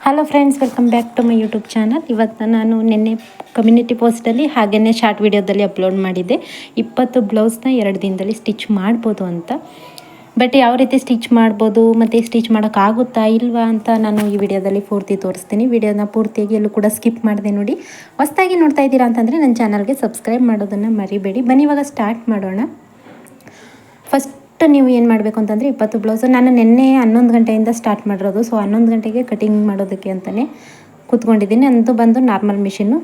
Hello friends welcome back to my YouTube channel ಇವತ್ತು ನಾನು ನಿನ್ನೆ ಕಮ್ಯುನಿಟಿ ಪೋಸ್ಟಲ್ಲಿ ಹಾಗೆಯೇ ಶಾರ್ಟ್ ವಿಡಿಯೋದಲ್ಲಿ ಅಪ್ಲೋಡ್ ಮಾಡಿದ್ದೆ. ಇಪ್ಪತ್ತು ಬ್ಲೌಸ್ನ ಎರಡು ದಿನದಲ್ಲಿ ಸ್ಟಿಚ್ ಮಾಡ್ಬೋದು ಅಂತ. ಬಟ್ ಯಾವ ರೀತಿ ಸ್ಟಿಚ್ ಮಾಡ್ಬೋದು, ಮತ್ತು ಸ್ಟಿಚ್ ಮಾಡೋಕ್ಕಾಗುತ್ತಾ ಇಲ್ವಾ ಅಂತ ನಾನು ಈ ವಿಡಿಯೋದಲ್ಲಿ ಪೂರ್ತಿ ತೋರಿಸ್ತೀನಿ. ವಿಡಿಯೋನ ಪೂರ್ತಿಯಾಗಿ ಎಲ್ಲೂ ಕೂಡ ಸ್ಕಿಪ್ ಮಾಡಿದೆ ನೋಡಿ. ಹೊಸ್ದಾಗಿ ನೋಡ್ತಾ ಇದ್ದೀರಾ ಅಂತಂದರೆ ನನ್ನ ಚಾನಲ್ಗೆ ಸಬ್ಸ್ಕ್ರೈಬ್ ಮಾಡೋದನ್ನು ಮರಿಬೇಡಿ. ಬನ್ನಿ, ಇವಾಗ ಸ್ಟಾರ್ಟ್ ಮಾಡೋಣ. ಫಸ್ಟ್ ನೀವು ಏನು ಮಾಡಬೇಕು ಅಂತಂದರೆ ಇಪ್ಪತ್ತು ಬ್ಲೌಸು ನಾನು ನಿನ್ನೆ ಹನ್ನೊಂದು ಗಂಟೆಯಿಂದ ಸ್ಟಾರ್ಟ್ ಮಾಡಿರೋದು. ಸೊ ಹನ್ನೊಂದು ಗಂಟೆಗೆ ಕಟಿಂಗ್ ಮಾಡೋದಕ್ಕೆ ಅಂತಲೇ ಕೂತ್ಕೊಂಡಿದ್ದೀನಿ. ಅಂತೂ ಬಂದು ನಾರ್ಮಲ್ ಮಿಷಿನ್ನು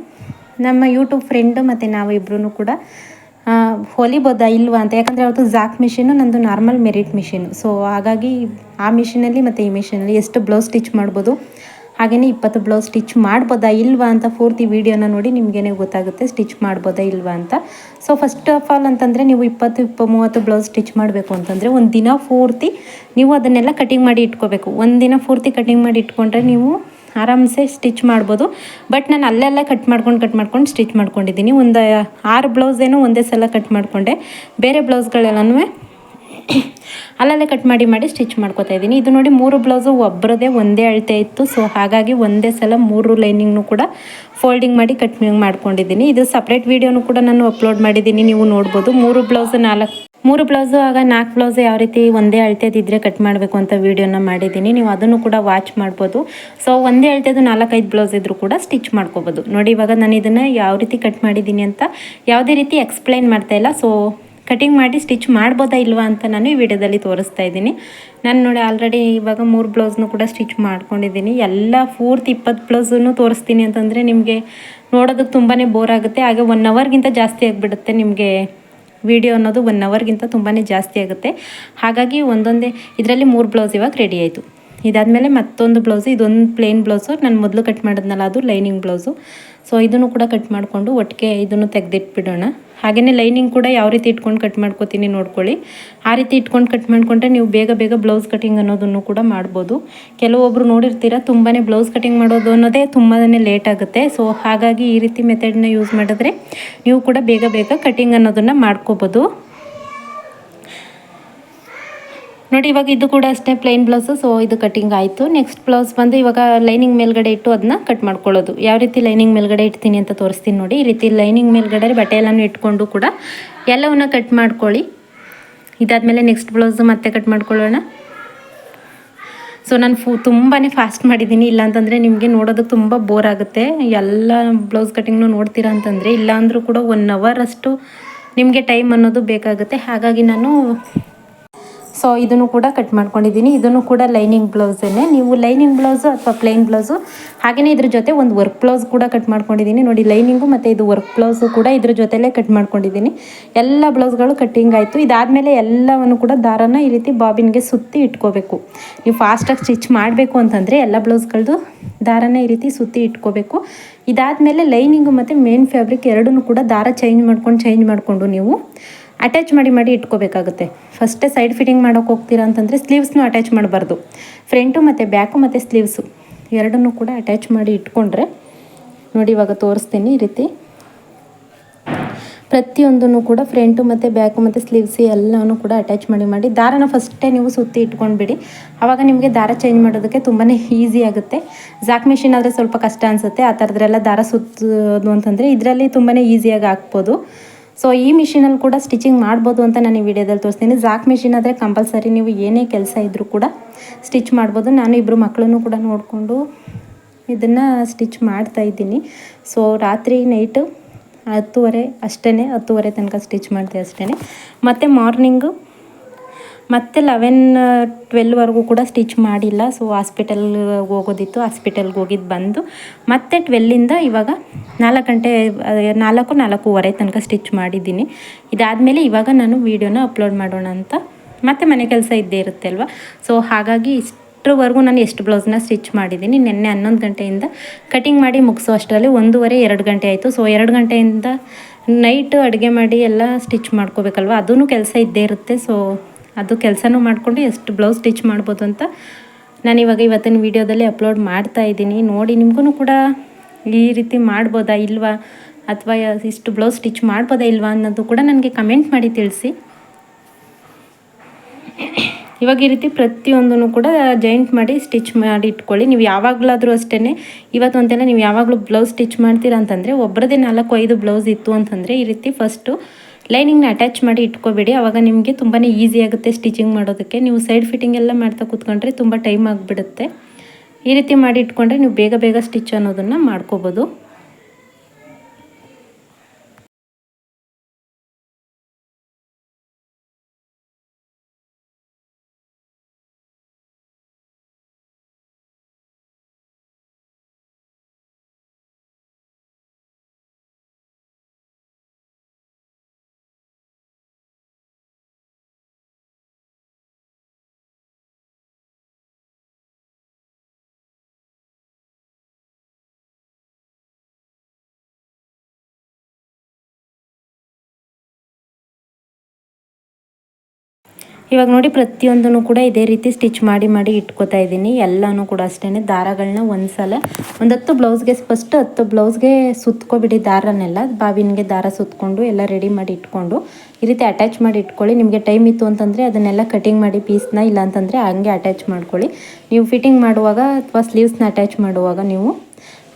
ನಮ್ಮ ಯೂಟ್ಯೂಬ್ ಫ್ರೆಂಡು ಮತ್ತು ನಾವು ಇಬ್ಬರೂ ಕೂಡ ಹೊಲಿಬೋದಾ ಇಲ್ವಾ ಅಂತ. ಯಾಕಂದರೆ ಅವತ್ತು ಜಾಕ್ ಮಿಷಿನು ನಂದು ನಾರ್ಮಲ್ ಮೆರಿಟ್ ಮಿಷಿನು ಸೊ ಹಾಗಾಗಿ ಆ ಮಿಷಿನಲ್ಲಿ ಮತ್ತು ಈ ಮಿಷಿನಲ್ಲಿ ಎಷ್ಟು ಬ್ಲೌಸ್ ಸ್ಟಿಚ್ ಮಾಡ್ಬೋದು ಹಾಗೆಯೇ ಇಪ್ಪತ್ತು ಬ್ಲೌಸ್ ಸ್ಟಿಚ್ ಮಾಡ್ಬೋದಾ ಇಲ್ವಾ ಅಂತ ಪೂರ್ತಿ ವೀಡಿಯೋನ ನೋಡಿ ನಿಮಗೇನೆ ಗೊತ್ತಾಗುತ್ತೆ ಸ್ಟಿಚ್ ಮಾಡ್ಬೋದಾ ಇಲ್ವಾ ಅಂತ. ಸೊ ಫಸ್ಟ್ ಆಫ್ ಆಲ್ ಅಂತಂದರೆ ನೀವು ಇಪ್ಪತ್ತು ಇಪ್ಪ ಮೂವತ್ತು ಬ್ಲೌಸ್ ಸ್ಟಿಚ್ ಮಾಡಬೇಕು ಅಂತಂದರೆ ಒಂದು ದಿನ ಪೂರ್ತಿ ನೀವು ಅದನ್ನೆಲ್ಲ ಕಟಿಂಗ್ ಮಾಡಿ ಇಟ್ಕೋಬೇಕು. ಒಂದು ದಿನ ಪೂರ್ತಿ ಕಟಿಂಗ್ ಮಾಡಿ ಇಟ್ಕೊಂಡ್ರೆ ನೀವು ಆರಾಮ್ಸೆ ಸ್ಟಿಚ್ ಮಾಡ್ಬೋದು. ಬಟ್ ನಾನು ಅಲ್ಲೆಲ್ಲ ಕಟ್ ಮಾಡ್ಕೊಂಡು ಕಟ್ ಮಾಡ್ಕೊಂಡು ಸ್ಟಿಚ್ ಮಾಡ್ಕೊಂಡಿದ್ದೀನಿ. ಒಂದು, ಆರು ಬ್ಲೌಸ್ ಒಂದೇ ಸಲ ಕಟ್ ಮಾಡಿಕೊಂಡೆ. ಬೇರೆ ಬ್ಲೌಸ್ಗಳೆಲ್ಲನೂ ಅಲ್ಲಲ್ಲೇ ಕಟ್ ಮಾಡಿ ಮಾಡಿ ಸ್ಟಿಚ್ ಮಾಡ್ಕೋತಾ ಇದ್ದೀನಿ. ಇದು ನೋಡಿ ಮೂರು ಬ್ಲೌಸು ಒಬ್ಬರದೇ ಒಂದೇ ಅಳತೆ ಇತ್ತು. ಸೊ ಹಾಗಾಗಿ ಒಂದೇ ಸಲ ಮೂರು ಲೈನಿಂಗ್ನು ಕೂಡ ಫೋಲ್ಡಿಂಗ್ ಮಾಡಿ ಕಟ್ ಮಾಡ್ಕೊಂಡಿದ್ದೀನಿ. ಇದು ಸಪ್ರೇಟ್ ವೀಡಿಯೋನು ಕೂಡ ನಾನು ಅಪ್ಲೋಡ್ ಮಾಡಿದ್ದೀನಿ. ನೀವು ನೋಡ್ಬೋದು. ಮೂರು ಬ್ಲೌಸ್ ನಾಲ್ಕು, ಮೂರು ಬ್ಲೌಸು ಆಗ ನಾಲ್ಕು ಬ್ಲೌಸ್ ಯಾವ ರೀತಿ ಒಂದೇ ಅಳತೆದಿದ್ದರೆ ಕಟ್ ಮಾಡಬೇಕು ಅಂತ ವೀಡಿಯೋನ ಮಾಡಿದ್ದೀನಿ. ನೀವು ಅದನ್ನು ಕೂಡ ವಾಚ್ ಮಾಡ್ಬೋದು. ಸೊ ಒಂದೇ ಅಳತೆದು ನಾಲ್ಕೈದು ಬ್ಲೌಸ್ ಇದ್ದರೂ ಕೂಡ ಸ್ಟಿಚ್ ಮಾಡ್ಕೋಬೋದು. ನೋಡಿ ಇವಾಗ ನಾನು ಇದನ್ನು ಯಾವ ರೀತಿ ಕಟ್ ಮಾಡಿದ್ದೀನಿ ಅಂತ ಯಾವುದೇ ರೀತಿ ಎಕ್ಸ್ಪ್ಲೈನ್ ಮಾಡ್ತಾ ಇಲ್ಲ. ಸೊ ಕಟಿಂಗ್ ಮಾಡಿ ಸ್ಟಿಚ್ ಮಾಡ್ಬೋದಾ ಇಲ್ವಾ ಅಂತ ನಾನು ಈ ವಿಡಿಯೋದಲ್ಲಿ ತೋರಿಸ್ತಾ ಇದ್ದೀನಿ. ನಾನು ನೋಡಿ ಆಲ್ರೆಡಿ ಇವಾಗ ಮೂರು ಬ್ಲೌಸ್ನು ಕೂಡ ಸ್ಟಿಚ್ ಮಾಡ್ಕೊಂಡಿದ್ದೀನಿ. ಎಲ್ಲ ಪೂರ್ತಿ ಇಪ್ಪತ್ತು ಬ್ಲೌಸನ್ನು ತೋರಿಸ್ತೀನಿ ಅಂತಂದರೆ ನಿಮಗೆ ನೋಡೋದಕ್ಕೆ ತುಂಬಾ ಬೋರ್ ಆಗುತ್ತೆ. ಹಾಗೆ ಒನ್ ಅವರ್ಗಿಂತ ಜಾಸ್ತಿ ಆಗಿಬಿಡುತ್ತೆ ನಿಮಗೆ ವಿಡಿಯೋ ಅನ್ನೋದು. ಒನ್ ಅವರ್ಗಿಂತ ತುಂಬಾ ಜಾಸ್ತಿ ಆಗುತ್ತೆ. ಹಾಗಾಗಿ ಒಂದೊಂದೇ, ಇದರಲ್ಲಿ ಮೂರು ಬ್ಲೌಸ್ ಇವಾಗ ರೆಡಿ ಆಯಿತು. ಇದಾದಮೇಲೆ ಮತ್ತೊಂದು ಬ್ಲೌಸು, ಇದೊಂದು ಪ್ಲೇನ್ ಬ್ಲೌಸು. ನಾನು ಮೊದಲು ಕಟ್ ಮಾಡಿದ್ನಲ್ಲ, ಅದು ಲೈನಿಂಗ್ ಬ್ಲೌಸು. ಸೊ ಇದನ್ನು ಕೂಡ ಕಟ್ ಮಾಡಿಕೊಂಡು ಒಟ್ಟಿಗೆ ಇದನ್ನು ತೆಗೆದಿಟ್ಬಿಡೋಣ. ಹಾಗೆಯೇ ಲೈನಿಂಗ್ ಕೂಡ ಯಾವ ರೀತಿ ಇಟ್ಕೊಂಡು ಕಟ್ ಮಾಡ್ಕೋತೀನಿ ನೋಡ್ಕೊಳ್ಳಿ. ಆ ರೀತಿ ಇಟ್ಕೊಂಡು ಕಟ್ ಮಾಡಿಕೊಂಡ್ರೆ ನೀವು ಬೇಗ ಬೇಗ ಬ್ಲೌಸ್ ಕಟಿಂಗ್ ಅನ್ನೋದನ್ನು ಕೂಡ ಮಾಡ್ಬೋದು. ಕೆಲವೊಬ್ಬರು ನೋಡಿರ್ತೀರ ತುಂಬಾ ಬ್ಲೌಸ್ ಕಟಿಂಗ್ ಮಾಡೋದು ಅನ್ನೋದೇ ತುಂಬಾ ಲೇಟ್ ಆಗುತ್ತೆ. ಸೊ ಹಾಗಾಗಿ ಈ ರೀತಿ ಮೆಥಡ್ನ ಯೂಸ್ ಮಾಡಿದ್ರೆ ನೀವು ಕೂಡ ಬೇಗ ಬೇಗ ಕಟಿಂಗ್ ಅನ್ನೋದನ್ನು ಮಾಡ್ಕೋಬೋದು. ನೋಡಿ, ಇವಾಗ ಇದು ಕೂಡ ಅಷ್ಟೇ ಪ್ಲೈನ್ ಬ್ಲೌಸು ಸೊ ಇದು ಕಟಿಂಗ್ ಆಯಿತು. ನೆಕ್ಸ್ಟ್ ಬ್ಲೌಸ್ ಬಂದು ಇವಾಗ ಲೈನಿಂಗ್ ಮೇಲ್ಗಡೆ ಇಟ್ಟು ಅದನ್ನ ಕಟ್ ಮಾಡ್ಕೊಳ್ಳೋದು. ಯಾವ ರೀತಿ ಲೈನಿಂಗ್ ಮೇಲ್ಗಡೆ ಇಡ್ತೀನಿ ಅಂತ ತೋರಿಸ್ತೀನಿ ನೋಡಿ. ಈ ರೀತಿ ಲೈನಿಂಗ್ ಮೇಲ್ಗಡೆ ಬಟ್ಟೆ ಎಲ್ಲನೂ ಇಟ್ಕೊಂಡು ಕೂಡ ಎಲ್ಲವನ್ನ ಕಟ್ ಮಾಡ್ಕೊಳ್ಳಿ. ಇದಾದಮೇಲೆ ನೆಕ್ಸ್ಟ್ ಬ್ಲೌಸು ಮತ್ತೆ ಕಟ್ ಮಾಡ್ಕೊಳ್ಳೋಣ. ಸೊ ನಾನು ಫು ತುಂಬಾ ಫಾಸ್ಟ್ ಮಾಡಿದ್ದೀನಿ ಇಲ್ಲ ಅಂತಂದರೆ ನಿಮಗೆ ನೋಡೋದಕ್ಕೆ ತುಂಬ ಬೋರ್ ಆಗುತ್ತೆ. ಎಲ್ಲ ಬ್ಲೌಸ್ ಕಟಿಂಗ್ನು ನೋಡ್ತೀರಾ ಅಂತಂದರೆ ಇಲ್ಲಾಂದರೂ ಕೂಡ ಒನ್ ಅವರ್ ಅಷ್ಟು ನಿಮಗೆ ಟೈಮ್ ಅನ್ನೋದು ಬೇಕಾಗುತ್ತೆ. ಹಾಗಾಗಿ ನಾನು ಸೊ ಇದನ್ನು ಕೂಡ ಕಟ್ ಮಾಡ್ಕೊಂಡಿದ್ದೀನಿ. ಇದನ್ನು ಕೂಡ ಲೈನಿಂಗ್ ಬ್ಲೌಸನ್ನೇ ನೀವು ಲೈನಿಂಗ್ ಬ್ಲೌಸು ಅಥವಾ ಪ್ಲೈನ್ ಬ್ಲೌಸು ಹಾಗೆಯೇ ಇದ್ರ ಜೊತೆ ಒಂದು ವರ್ಕ್ ಬ್ಲೌಸ್ ಕೂಡ ಕಟ್ ಮಾಡ್ಕೊಂಡಿದ್ದೀನಿ. ನೋಡಿ ಲೈನಿಂಗು ಮತ್ತು ಇದು ವರ್ಕ್ ಬ್ಲೌಸು ಕೂಡ ಇದ್ರ ಜೊತೆಲೇ ಕಟ್ ಮಾಡ್ಕೊಂಡಿದ್ದೀನಿ. ಎಲ್ಲ ಬ್ಲೌಸ್ಗಳು ಕಟ್ಟಿಂಗ್ ಆಯಿತು. ಇದಾದಮೇಲೆ ಎಲ್ಲವನ್ನು ಕೂಡ ದಾರನ ಈ ರೀತಿ ಬಾಬಿನ್ಗೆ ಸುತ್ತಿ ಇಟ್ಕೋಬೇಕು. ನೀವು ಫಾಸ್ಟಾಗಿ ಸ್ಟಿಚ್ ಮಾಡಬೇಕು ಅಂತಂದರೆ ಎಲ್ಲ ಬ್ಲೌಸ್ಗಳದ್ದು ದಾರನ ಈ ರೀತಿ ಸುತ್ತಿ ಇಟ್ಕೋಬೇಕು. ಇದಾದಮೇಲೆ ಲೈನಿಂಗು ಮತ್ತು ಮೇನ್ ಫ್ಯಾಬ್ರಿಕ್ ಎರಡನ್ನೂ ಕೂಡ ದಾರ ಚೇಂಜ್ ಮಾಡ್ಕೊಂಡು ಚೇಂಜ್ ಮಾಡಿಕೊಂಡು ನೀವು ಅಟ್ಯಾಚ್ ಮಾಡಿ ಮಾಡಿ ಇಟ್ಕೋಬೇಕಾಗುತ್ತೆ. ಫಸ್ಟೇ ಸೈಡ್ ಫಿಟ್ಟಿಂಗ್ ಮಾಡೋಕೆ ಹೋಗ್ತೀರಾ ಅಂತಂದರೆ ಸ್ಲೀವ್ಸ್ನೂ ಅಟ್ಯಾಚ್ ಮಾಡಬಾರ್ದು. ಫ್ರಂಟು ಮತ್ತು ಬ್ಯಾಕು ಮತ್ತು ಸ್ಲೀವ್ಸು ಎರಡನ್ನೂ ಕೂಡ ಅಟ್ಯಾಚ್ ಮಾಡಿ ಇಟ್ಕೊಂಡ್ರೆ, ನೋಡಿ ಇವಾಗ ತೋರಿಸ್ತೀನಿ ಈ ರೀತಿ. ಪ್ರತಿಯೊಂದನ್ನು ಕೂಡ ಫ್ರಂಟು ಮತ್ತು ಬ್ಯಾಕು ಮತ್ತು ಸ್ಲೀವ್ಸ್ ಎಲ್ಲನೂ ಕೂಡ ಅಟ್ಯಾಚ್ ಮಾಡಿ ಮಾಡಿ ದಾರನ ಫಸ್ಟೇ ನೀವು ಸುತ್ತಿ ಇಟ್ಕೊಂಡ್ಬಿಡಿ. ಆವಾಗ ನಿಮಗೆ ದಾರ ಚೇಂಜ್ ಮಾಡೋದಕ್ಕೆ ತುಂಬಾ ಈಸಿ ಆಗುತ್ತೆ. ಜಾಕ್ ಮಿಷಿನ್ ಆದರೆ ಸ್ವಲ್ಪ ಕಷ್ಟ ಅನಿಸುತ್ತೆ. ಆ ಥರದ್ರೆಲ್ಲ ದಾರ ಸುತ್ತೋದು ಅಂತಂದರೆ ಇದರಲ್ಲಿ ತುಂಬಾ ಈಸಿಯಾಗಿ ಹಾಕ್ಬೋದು. ಸೊ ಈ ಮಿಷಿನಲ್ಲಿ ಕೂಡ ಸ್ಟಿಚಿಂಗ್ ಮಾಡ್ಬೋದು ಅಂತ ನಾನು ಈ ವಿಡಿಯೋದಲ್ಲಿ ತೋರಿಸ್ತೀನಿ. ಜಾಕ್ ಮಿಷಿನ್ ಆದರೆ ಕಂಪಲ್ಸರಿ ನೀವು ಏನೇ ಕೆಲಸ ಇದ್ದರೂ ಕೂಡ ಸ್ಟಿಚ್ ಮಾಡ್ಬೋದು. ನಾನು ಇಬ್ಬರು ಮಕ್ಕಳನ್ನು ಕೂಡ ನೋಡಿಕೊಂಡು ಇದನ್ನು ಸ್ಟಿಚ್ ಮಾಡ್ತಾ ಇದ್ದೀನಿ. ಸೊ ರಾತ್ರಿ ನೈಟು ಹತ್ತುವರೆ ಅಷ್ಟೇ ಹತ್ತುವರೆ ತನಕ ಸ್ಟಿಚ್ ಮಾಡ್ತೀವಿ ಅಷ್ಟೇ ಮತ್ತು ಮಾರ್ನಿಂಗು ಮತ್ತೆ ಲೆವೆನ್ ಟ್ವೆಲ್ವರೆಗೂ ಕೂಡ ಸ್ಟಿಚ್ ಮಾಡಿಲ್ಲ. ಸೊ ಹಾಸ್ಪಿಟಲ್ಗೆ ಹೋಗೋದಿತ್ತು. ಹಾಸ್ಪಿಟಲ್ಗೆ ಹೋಗಿದ್ದು ಬಂದು ಮತ್ತೆ ಟ್ವೆಲ್ಲಿಂದ ಇವಾಗ ನಾಲ್ಕು ಗಂಟೆ, ನಾಲ್ಕು, ನಾಲ್ಕೂವರೆ ತನಕ ಸ್ಟಿಚ್ ಮಾಡಿದ್ದೀನಿ. ಇದಾದಮೇಲೆ ಇವಾಗ ನಾನು ವೀಡಿಯೋನ ಅಪ್ಲೋಡ್ ಮಾಡೋಣ ಅಂತ ಮತ್ತೆ ಮನೆ ಕೆಲಸ ಇದ್ದೇ ಇರುತ್ತೆ ಅಲ್ವಾ? ಸೊ ಹಾಗಾಗಿ ಇಷ್ಟರವರೆಗೂ ನಾನು ಎಷ್ಟು ಬ್ಲೌಸ್ನ ಸ್ಟಿಚ್ ಮಾಡಿದ್ದೀನಿ? ನಿನ್ನೆ ಹನ್ನೊಂದು ಗಂಟೆಯಿಂದ ಕಟಿಂಗ್ ಮಾಡಿ ಮುಗಿಸೋ ಅಷ್ಟರಲ್ಲಿ ಒಂದೂವರೆ, ಎರಡು ಗಂಟೆ ಆಯಿತು. ಸೊ ಎರಡು ಗಂಟೆಯಿಂದ ನೈಟ್ ಅಡುಗೆ ಮಾಡಿ ಎಲ್ಲ ಸ್ಟಿಚ್ ಮಾಡ್ಕೋಬೇಕಲ್ವ? ಅದೂ ಕೆಲಸ ಇದ್ದೇ ಇರುತ್ತೆ. ಸೊ ಅದು ಕೆಲಸನೂ ಮಾಡಿಕೊಂಡು ಎಷ್ಟು ಬ್ಲೌಸ್ ಸ್ಟಿಚ್ ಮಾಡ್ಬೋದು ಅಂತ ನಾನು ಇವಾಗ ಇವತ್ತಿನ ವೀಡಿಯೋದಲ್ಲಿ ಅಪ್ಲೋಡ್ ಮಾಡ್ತಾ ಇದ್ದೀನಿ. ನೋಡಿ ನಿಮಗೂ ಕೂಡ ಈ ರೀತಿ ಮಾಡ್ಬೋದಾ ಇಲ್ವಾ? ಅಥವಾ ಇಷ್ಟು ಬ್ಲೌಸ್ ಸ್ಟಿಚ್ ಮಾಡ್ಬೋದಾ ಇಲ್ವಾ ಅನ್ನೋದು ಕೂಡ ನನಗೆ ಕಮೆಂಟ್ ಮಾಡಿ ತಿಳಿಸಿ. ಇವಾಗ ಈ ರೀತಿ ಪ್ರತಿಯೊಂದನ್ನು ಕೂಡ ಜಾಯಿಂಟ್ ಮಾಡಿ ಸ್ಟಿಚ್ ಮಾಡಿ ಇಟ್ಕೊಳ್ಳಿ. ನೀವು ಯಾವಾಗಲಾದರೂ ಅಷ್ಟೇ ಇವತ್ತು ಒಂದೆಲ್ಲ ನೀವು ಯಾವಾಗಲೂ ಬ್ಲೌಸ್ ಸ್ಟಿಚ್ ಮಾಡ್ತೀರಾ ಅಂತಂದರೆ ಒಬ್ಬರದೇ ನಾಲ್ಕು ಐದು ಬ್ಲೌಸ್ ಇತ್ತು ಅಂತಂದರೆ ಈ ರೀತಿ ಫಸ್ಟು ಲೈನಿಂಗ್ನ ಅಟ್ಯಾಚ್ ಮಾಡಿ ಇಟ್ಕೋಬೇಡಿ. ಆವಾಗ ನಿಮಗೆ ತುಂಬಾ ಈಸಿ ಆಗುತ್ತೆ ಸ್ಟಿಚಿಂಗ್ ಮಾಡೋದಕ್ಕೆ. ನೀವು ಸೈಡ್ ಫಿಟ್ಟಿಂಗ್ ಎಲ್ಲ ಮಾಡ್ತಾ ಕೂತ್ಕೊಂಡ್ರೆ ತುಂಬ ಟೈಮ್ ಆಗಿಬಿಡುತ್ತೆ. ಈ ರೀತಿ ಮಾಡಿ ಇಟ್ಕೊಂಡ್ರೆ ನೀವು ಬೇಗ ಬೇಗ ಸ್ಟಿಚ್ ಅನ್ನೋದನ್ನು ಮಾಡ್ಕೋಬೋದು. ಇವಾಗ ನೋಡಿ ಪ್ರತಿಯೊಂದನ್ನು ಕೂಡ ಇದೇ ರೀತಿ ಸ್ಟಿಚ್ ಮಾಡಿ ಮಾಡಿ ಇಟ್ಕೋತಾ ಇದ್ದೀನಿ. ಎಲ್ಲನೂ ಕೂಡ ಅಷ್ಟೇ ದಾರಗಳನ್ನ ಒಂದು ಸಲ ಒಂದು ಹತ್ತು ಬ್ಲೌಸ್ಗೆ ಫಸ್ಟ್ ಹತ್ತು ಬ್ಲೌಸ್ಗೆ ಸುತ್ಕೊಬಿಡಿ ದಾರನೆಲ್ಲ. ಬಾವಿನಿಗೆ ದಾರ ಸುತ್ತಕೊಂಡು ಎಲ್ಲ ರೆಡಿ ಮಾಡಿ ಇಟ್ಕೊಂಡು ಈ ರೀತಿ ಅಟ್ಯಾಚ್ ಮಾಡಿ ಇಟ್ಕೊಳ್ಳಿ. ನಿಮಗೆ ಟೈಮ್ ಇತ್ತು ಅಂತಂದರೆ ಅದನ್ನೆಲ್ಲ ಕಟಿಂಗ್ ಮಾಡಿ ಪೀಸ್ನ ಇಲ್ಲ ಅಂತಂದರೆ ಹಂಗೆ ಅಟ್ಯಾಚ್ ಮಾಡ್ಕೊಳ್ಳಿ. ನೀವು ಫಿಟ್ಟಿಂಗ್ ಮಾಡುವಾಗ ಅಥವಾ ಸ್ಲೀವ್ಸ್ನ ಅಟ್ಯಾಚ್ ಮಾಡುವಾಗ ನೀವು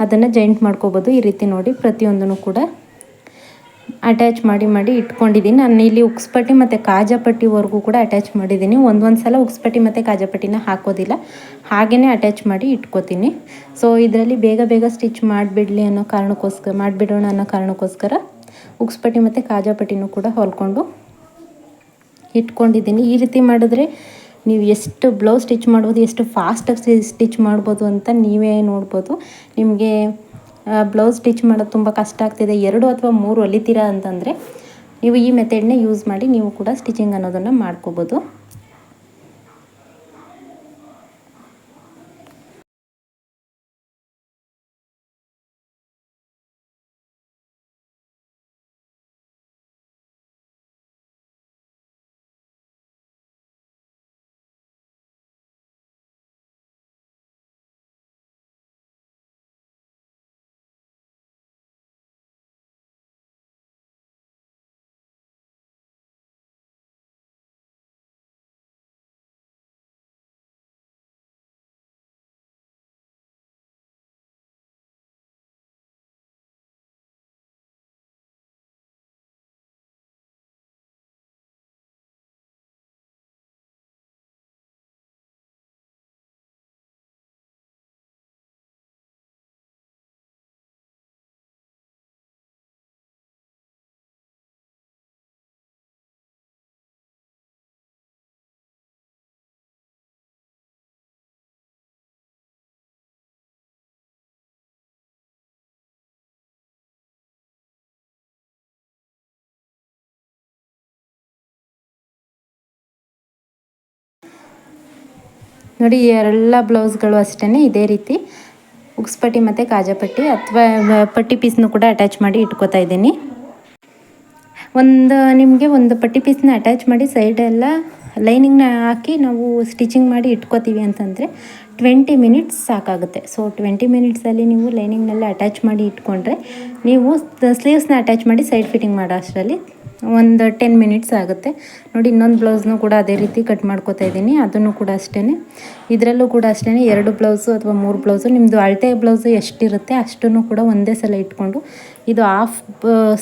ಅದನ್ನು ಜಾಯಿಂಟ್ ಮಾಡ್ಕೋಬೋದು. ಈ ರೀತಿ ನೋಡಿ ಪ್ರತಿಯೊಂದನ್ನು ಕೂಡ ಅಟ್ಯಾಚ್ ಮಾಡಿ ಮಾಡಿ ಇಟ್ಕೊಂಡಿದ್ದೀನಿ. ನಾನು ಇಲ್ಲಿ ಉಕ್ಸ್ಪಟ್ಟಿ ಮತ್ತು ಕಾಜಾಪಟ್ಟಿವರೆಗೂ ಕೂಡ ಅಟ್ಯಾಚ್ ಮಾಡಿದ್ದೀನಿ. ಒಂದೊಂದು ಸಲ ಉಕ್ಸ್ಪಟ್ಟಿ ಮತ್ತು ಕಾಜಾಪಟ್ಟಿನ ಹಾಕೋದಿಲ್ಲ. ಹಾಗೆಯೇ ಅಟ್ಯಾಚ್ ಮಾಡಿ ಇಟ್ಕೋತೀನಿ. ಸೊ ಇದರಲ್ಲಿ ಬೇಗ ಬೇಗ ಸ್ಟಿಚ್ ಮಾಡಿಬಿಡಲಿ ಅನ್ನೋ ಕಾರಣಕ್ಕೋಸ್ಕರ, ಮಾಡಿಬಿಡೋಣ ಅನ್ನೋ ಕಾರಣಕ್ಕೋಸ್ಕರ ಉಕ್ಸ್ಪಟ್ಟಿ ಮತ್ತು ಕಾಜಾಪಟ್ಟಿನೂ ಕೂಡ ಹೊಲ್ಕೊಂಡು ಇಟ್ಕೊಂಡಿದ್ದೀನಿ. ಈ ರೀತಿ ಮಾಡಿದ್ರೆ ನೀವು ಎಷ್ಟು ಬ್ಲೌಸ್ ಸ್ಟಿಚ್ ಮಾಡ್ಬೋದು, ಎಷ್ಟು ಫಾಸ್ಟಾಗಿ ಸ್ಟಿಚ್ ಮಾಡ್ಬೋದು ಅಂತ ನೀವೇ ನೋಡ್ಬೋದು. ನಿಮಗೆ ಬ್ಲೌಸ್ ಸ್ಟಿಚ್ ಮಾಡೋದು ತುಂಬ ಕಷ್ಟ ಆಗ್ತಿದೆ. ಎರಡು ಅಥವಾ ಮೂರು ಹೊಲಿತೀರಾ ಅಂತಂದರೆ, ನೀವು ಈ ಮೆಥಡ್ನೇ ಯೂಸ್ ಮಾಡಿ ನೀವು ಕೂಡ ಸ್ಟಿಚಿಂಗ್ ಅನ್ನೋದನ್ನು ಮಾಡ್ಕೋಬೋದು. ನೋಡಿ ಎಲ್ಲ ಬ್ಲೌಸ್ಗಳು ಅಷ್ಟೇ ಇದೇ ರೀತಿ. ಉಕ್ಸ್ಪಟ್ಟಿ ಮತ್ತು ಕಾಜಾಪಟ್ಟಿ ಅಥವಾ ಪಟ್ಟಿ ಪೀಸ್ನು ಕೂಡ ಅಟ್ಯಾಚ್ ಮಾಡಿ ಇಟ್ಕೋತಾ ಇದ್ದೀನಿ. ಒಂದು, ನಿಮಗೆ ಒಂದು ಪಟ್ಟಿ ಪೀಸ್ನ ಅಟ್ಯಾಚ್ ಮಾಡಿ ಸೈಡೆಲ್ಲ ಲೈನಿಂಗ್ನ ಹಾಕಿ ನಾವು ಸ್ಟಿಚಿಂಗ್ ಮಾಡಿ ಇಟ್ಕೋತೀವಿ ಅಂತಂದರೆ ಟ್ವೆಂಟಿ ಮಿನಿಟ್ಸ್ ಸಾಕಾಗುತ್ತೆ. ಸೊ ಟ್ವೆಂಟಿ ಮಿನಿಟ್ಸಲ್ಲಿ ನೀವು ಲೈನಿಂಗ್ನೆಲ್ಲ ಅಟ್ಯಾಚ್ ಮಾಡಿ ಇಟ್ಕೊಂಡ್ರೆ ನೀವು ಸ್ಲೀವ್ಸ್ನ ಅಟ್ಯಾಚ್ ಮಾಡಿ ಸೈಡ್ ಫಿಟ್ಟಿಂಗ್ ಮಾಡೋ ಅಷ್ಟರಲ್ಲಿ ಒಂದು ಟೆನ್ ಮಿನಿಟ್ಸ್ ಆಗುತ್ತೆ. ನೋಡಿ, ಇನ್ನೊಂದು ಬ್ಲೌಸ್ನು ಕೂಡ ಅದೇ ರೀತಿ ಕಟ್ ಮಾಡ್ಕೋತಾ ಇದ್ದೀನಿ. ಅದನ್ನು ಕೂಡ ಅಷ್ಟೇ ಇದರಲ್ಲೂ ಕೂಡ ಅಷ್ಟೇ ಎರಡು ಬ್ಲೌಸು ಅಥವಾ ಮೂರು ಬ್ಲೌಸು ನಿಮ್ಮದು ಅಳತೆ ಬ್ಲೌಸು ಎಷ್ಟಿರುತ್ತೆ ಅಷ್ಟನ್ನು ಕೂಡ ಒಂದೇ ಸಲ ಇಟ್ಕೊಂಡು, ಇದು ಹಾಫ್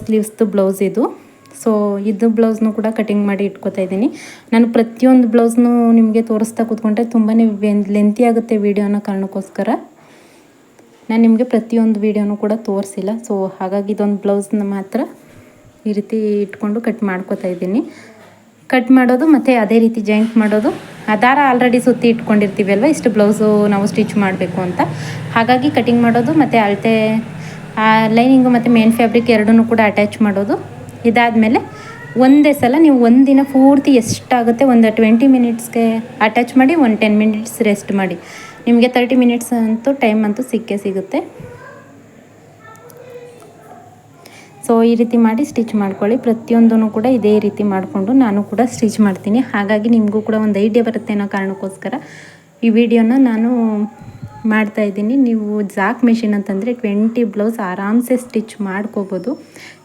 ಸ್ಲೀವ್ಸ್ದು ಬ್ಲೌಸ್ ಇದು. ಸೊ ಇದು ಬ್ಲೌಸ್ನು ಕೂಡ ಕಟಿಂಗ್ ಮಾಡಿ ಇಟ್ಕೋತಾ ಇದ್ದೀನಿ. ನಾನು ಪ್ರತಿಯೊಂದು ಬ್ಲೌಸ್ನು ನಿಮಗೆ ತೋರಿಸ್ತಾ ಕೂತ್ಕೊಂಡ್ರೆ ತುಂಬಾ ಲೆಂತಿ ಆಗುತ್ತೆ ವೀಡಿಯೋನ ಕಾರಣಕ್ಕೋಸ್ಕರ. ನಾನು ನಿಮಗೆ ಪ್ರತಿಯೊಂದು ವೀಡಿಯೋನು ಕೂಡ ತೋರಿಸಿಲ್ಲ. ಸೊ ಹಾಗಾಗಿ ಇದೊಂದು ಬ್ಲೌಸ್ನ ಮಾತ್ರ ಈ ರೀತಿ ಇಟ್ಕೊಂಡು ಕಟ್ ಮಾಡ್ಕೋತಾ ಇದ್ದೀನಿ. ಕಟ್ ಮಾಡೋದು ಮತ್ತು ಅದೇ ರೀತಿ ಜಾಯಿಂಟ್ ಮಾಡೋದು. ಆ ದಾರ ಆಲ್ರೆಡಿ ಸುತ್ತಿ ಅಲ್ವ? ಇಷ್ಟು ಬ್ಲೌಸು ನಾವು ಸ್ಟಿಚ್ ಮಾಡಬೇಕು ಅಂತ. ಹಾಗಾಗಿ ಕಟಿಂಗ್ ಮಾಡೋದು ಮತ್ತು ಅಳತೆ ಲೈನಿಂಗು ಮತ್ತು ಮೇನ್ ಫ್ಯಾಬ್ರಿಕ್ ಎರಡನ್ನೂ ಕೂಡ ಅಟ್ಯಾಚ್ ಮಾಡೋದು. ಇದಾದಮೇಲೆ ಒಂದೇ ಸಲ ನೀವು ಒಂದಿನ ಪೂರ್ತಿ ಎಷ್ಟಾಗುತ್ತೆ? ಒಂದು ಟ್ವೆಂಟಿ ಮಿನಿಟ್ಸ್ಗೆ ಅಟ್ಯಾಚ್ ಮಾಡಿ, ಒಂದು ಟೆನ್ ಮಿನಿಟ್ಸ್ ರೆಸ್ಟ್ ಮಾಡಿ. ನಿಮಗೆ ತರ್ಟಿ ಮಿನಿಟ್ಸ್ ಅಂತೂ ಟೈಮ್ ಅಂತೂ ಸಿಕ್ಕೇ ಸಿಗುತ್ತೆ. ಸೊ ಈ ರೀತಿ ಮಾಡಿ ಸ್ಟಿಚ್ ಮಾಡ್ಕೊಳ್ಳಿ. ಪ್ರತಿಯೊಂದೂ ಕೂಡ ಇದೇ ರೀತಿ ಮಾಡಿಕೊಂಡು ನಾನು ಕೂಡ ಸ್ಟಿಚ್ ಮಾಡ್ತೀನಿ. ಹಾಗಾಗಿ ನಿಮಗೂ ಕೂಡ ಒಂದು ಐಡಿಯಾ ಬರುತ್ತೆ ಅನ್ನೋ ಕಾರಣಕ್ಕೋಸ್ಕರ ಈ ವಿಡಿಯೋನ ನಾನು ಮಾಡ್ತಾ ಇದ್ದೀನಿ. ನೀವು ಜಾಕ್ ಮೆಷಿನ್ ಅಂತಂದರೆ ಟ್ವೆಂಟಿ ಬ್ಲೌಸ್ ಆರಾಮ್ಸೆ ಸ್ಟಿಚ್ ಮಾಡ್ಕೋಬೋದು.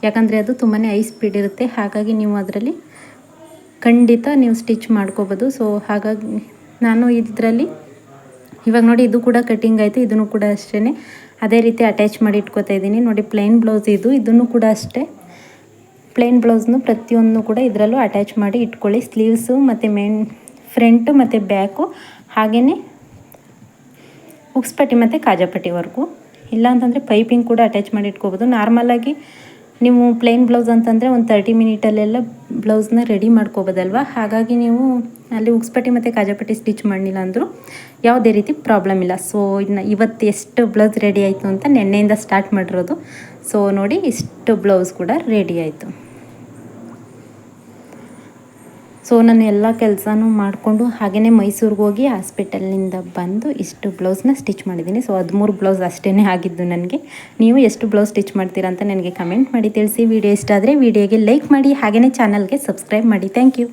ಯಾಕಂದರೆ ಅದು ತುಂಬಾ ಐ ಸ್ಪೀಡ್ ಇರುತ್ತೆ. ಹಾಗಾಗಿ ನೀವು ಅದರಲ್ಲಿ ಖಂಡಿತ ನೀವು ಸ್ಟಿಚ್ ಮಾಡ್ಕೋಬೋದು. ಸೊ ಹಾಗಾಗಿ ನಾನು ಇದರಲ್ಲಿ ಇವಾಗ ನೋಡಿ ಇದು ಕೂಡ ಕಟ್ಟಿಂಗ್ ಆಯಿತು, ಇದನ್ನು ಕೂಡ ಅಷ್ಟೇ ಅದೇ ರೀತಿ ಅಟ್ಯಾಚ್ ಮಾಡಿ ಇಟ್ಕೋತಾ ಇದ್ದೀನಿ. ನೋಡಿ ಪ್ಲೈನ್ ಬ್ಲೌಸ್ ಇದು, ಇದನ್ನು ಕೂಡ ಅಷ್ಟೇ. ಪ್ಲೇನ್ ಬ್ಲೌಸ್ನು ಪ್ರತಿಯೊಂದು ಕೂಡ ಇದರಲ್ಲೂ ಅಟ್ಯಾಚ್ ಮಾಡಿ ಇಟ್ಕೊಳ್ಳಿ. ಸ್ಲೀವ್ಸು ಮತ್ತು ಮೇನ್ ಫ್ರಂಟು ಮತ್ತು ಬ್ಯಾಕು ಹಾಗೆಯೇ ಉಕ್ಸ್ಪಟ್ಟಿ ಮತ್ತು ಕಾಜಾಪಟ್ಟಿವರೆಗೂ ಇಲ್ಲಾಂತಂದರೆ ಪೈಪಿಂಗ್ ಕೂಡ ಅಟ್ಯಾಚ್ ಮಾಡಿ ಇಟ್ಕೋಬೋದು. ನಾರ್ಮಲಾಗಿ ನೀವು ಪ್ಲೇನ್ ಬ್ಲೌಸ್ ಅಂತಂದರೆ ಒಂದು ತರ್ಟಿ ಮಿನಿಟಲ್ಲೆಲ್ಲ ಬ್ಲೌಸ್ನ ರೆಡಿ ಮಾಡ್ಕೋಬೋದಲ್ವ? ಹಾಗಾಗಿ ನೀವು ಅಲ್ಲಿ ಉಕ್ಸ್ಪಟ್ಟಿ ಮತ್ತು ಕಾಜಾಪಟ್ಟಿ ಸ್ಟಿಚ್ ಮಾಡಲಿಲ್ಲ ಅಂದರೂ ಯಾವುದೇ ರೀತಿ ಪ್ರಾಬ್ಲಮ್ ಇಲ್ಲ. ಸೊ ಇನ್ನು ಇವತ್ತು ಎಷ್ಟು ಬ್ಲೌಸ್ ರೆಡಿ ಆಯಿತು ಅಂತ ನೆನ್ನೆಯಿಂದ ಸ್ಟಾರ್ಟ್ ಮಾಡಿರೋದು. ಸೊ ನೋಡಿ ಇಷ್ಟು ಬ್ಲೌಸ್ ಕೂಡ ರೆಡಿ ಆಯಿತು. ಸೊ ನಾನು ಎಲ್ಲ ಕೆಲಸನೂ ಮಾಡಿಕೊಂಡು ಹಾಗೆಯೇ ಮೈಸೂರಿಗೆ ಹೋಗಿ ಹಾಸ್ಪಿಟಲ್ನಿಂದ ಬಂದು ಇಷ್ಟು ಬ್ಲೌಸ್ನ ಸ್ಟಿಚ್ ಮಾಡಿದ್ದೀನಿ. ಸೊ ಹದಿಮೂರು ಬ್ಲೌಸ್ ಅಷ್ಟೇ ಆಗಿದ್ದು ನನಗೆ. ನೀವು ಎಷ್ಟು ಬ್ಲೌಸ್ ಸ್ಟಿಚ್ ಮಾಡ್ತೀರಾ ಅಂತ ನನಗೆ ಕಮೆಂಟ್ ಮಾಡಿ ತಿಳಿಸಿ. ವಿಡಿಯೋ ಇಷ್ಟ ಆದರೆ ವಿಡಿಯೋಗೆ ಲೈಕ್ ಮಾಡಿ ಹಾಗೆಯೇ ಚಾನಲ್ಗೆ ಸಬ್ಸ್ಕ್ರೈಬ್ ಮಾಡಿ. Thank you.